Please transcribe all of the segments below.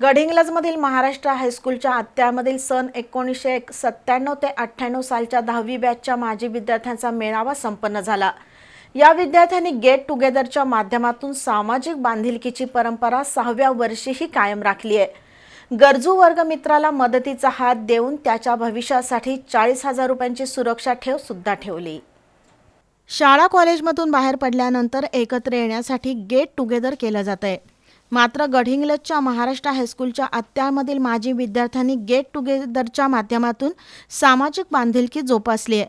गडिंग्लजमधील महाराष्ट्र हायस्कूलच्या आत्यामधील सन एकोणीसशे एक सत्त्याण्णव ते अठ्ठ्याण्णव सालच्या दहावी बॅचच्या माजी विद्यार्थ्यांचा मेळावा संपन्न झाला. या विद्यार्थ्यांनी गेट टुगेदरच्या माध्यमातून सामाजिक बांधिलकीची परंपरा सहाव्या वर्षीही कायम राखली आहे. गरजू वर्गमित्राला मदतीचा हात देऊन त्याच्या भविष्यासाठी चाळीस हजार रुपयांची सुरक्षा ठेव सुद्धा ठेवली. शाळा कॉलेजमधून बाहेर पडल्यानंतर एकत्र येण्यासाठी गेट टुगेदर केलं जात आहे मात्र गडहिंग्लजच्या महाराष्ट्र हायस्कूलच्या अत्यारमधील माजी विद्यार्थ्यांनी गेट टुगेदरच्या माध्यमातून सामाजिक बांधिलकी जोपासली आहे.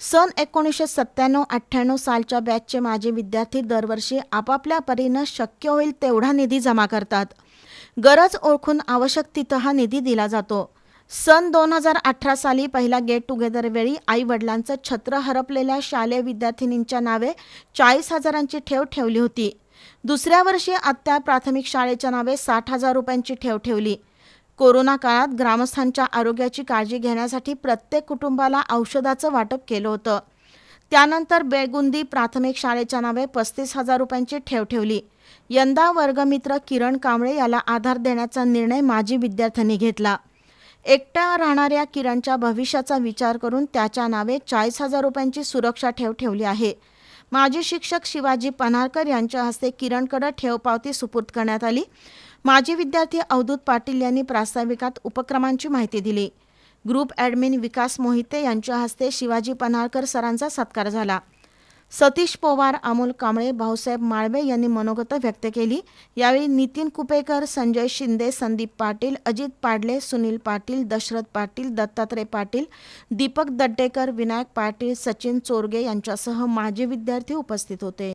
सन एकोणीसशे सत्त्याण्णव अठ्ठ्याण्णव सालच्या बॅचचे माजी विद्यार्थी दरवर्षी आपापल्या परीनं शक्य होईल तेवढा निधी जमा करतात. गरज ओळखून आवश्यक तिथं हा निधी दिला जातो. सन दोन हजार अठरा साली पहिल्या गेट टुगेदर वेळी आई वडिलांचं छत्र हरपलेल्या शालेय विद्यार्थिनींच्या नावे चाळीस हजारांची ठेव ठेवली होती. दुसऱ्या वर्षी आत्या प्राथमिक शाळेच्या नावे साठ हजार रुपयांची ठेव ठेवली. कोरोना काळात ग्रामस्थांच्या आरोग्याची काळजी घेण्यासाठी प्रत्येक कुटुंबाला औषधाचं वाटप केलं होतं. त्यानंतर बेगुंदी प्राथमिक शाळेच्या नावे पस्तीस हजार रुपयांची ठेव ठेवली. यंदा वर्गमित्र किरण कांबळे याला आधार देण्याचा निर्णय माजी विद्यार्थ्यांनी घेतला. एकट्या राहणाऱ्या किरणच्या भविष्याचा विचार करून त्याच्या नावे चाळीस हजार रुपयांची सुरक्षा ठेव ठेवली आहे. माजी शिक्षक शिवाजी पन्हाळकर यांच्या हस्ते किरणकडे ठेव पावती सुपूर्द करण्यात आली. माजी विद्यार्थी अवधूत पाटील यांनी प्रास्ताविकात उपक्रमांची माहिती दिली. ग्रुप ॲडमिन विकास मोहिते यांच्या हस्ते शिवाजी पन्हाळकर सरांचा सत्कार झाला. सतीश पवार अमोल कांबळे भाऊसाहेब माळवे यांनी मनोगत व्यक्त केली. यावेळी नितीन कुपेकर संजय शिंदे संदीप पाटील अजित पाडले सुनील पाटील दशरथ पाटील दत्तात्रय पाटील दीपक दड्डेकर विनायक पाटील सचिन चोरगे यांच्यासह माजी विद्यार्थी उपस्थित होते.